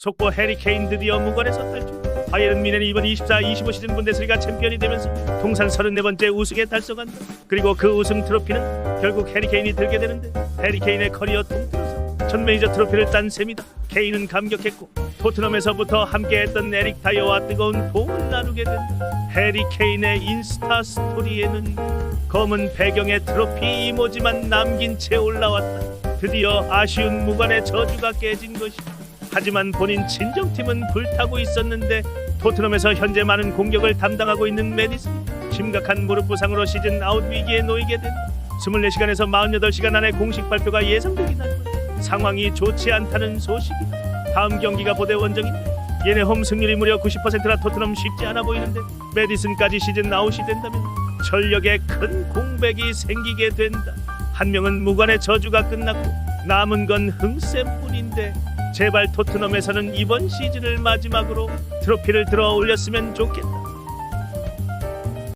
속보 해리 케인 드디어 무관에서 탈출. 바이에른 미넨이 이번 24, 25 시즌 분데스리가 챔피언이 되면서 통산 34번째 우승에 달성한다. 그리고 그 우승 트로피는 결국 해리 케인이 들게 되는데 해리 케인의 커리어 통틀어서 첫 메이저 트로피를 딴 셈이다. 케인은 감격했고 토트넘에서부터 함께했던 에릭 타이어와 뜨거운 포옹을 나누게 된다. 해리 케인의 인스타 스토리에는 검은 배경의 트로피 이모지만 남긴 채 올라왔다. 드디어 아쉬운 무관의 저주가 깨진 것이다. 하지만 본인 친정팀은 불타고 있었는데 토트넘에서 현재 많은 공격을 담당하고 있는 메디슨 심각한 무릎 부상으로 시즌 아웃 위기에 놓이게 된다. 24시간에서 48시간 안에 공식 발표가 예상되긴 하지만 상황이 좋지 않다는 소식이다. 다음 경기가 보대 원정인데 얘네 홈 승률이 무려 90%라 토트넘 쉽지 않아 보이는데 메디슨까지 시즌 아웃이 된다면 전력에 큰 공백이 생기게 된다. 한 명은 무관의 저주가 끝났고 남은 건 흥쌤뿐인데 제발 토트넘에서는 이번 시즌을 마지막으로 트로피를 들어 올렸으면 좋겠다.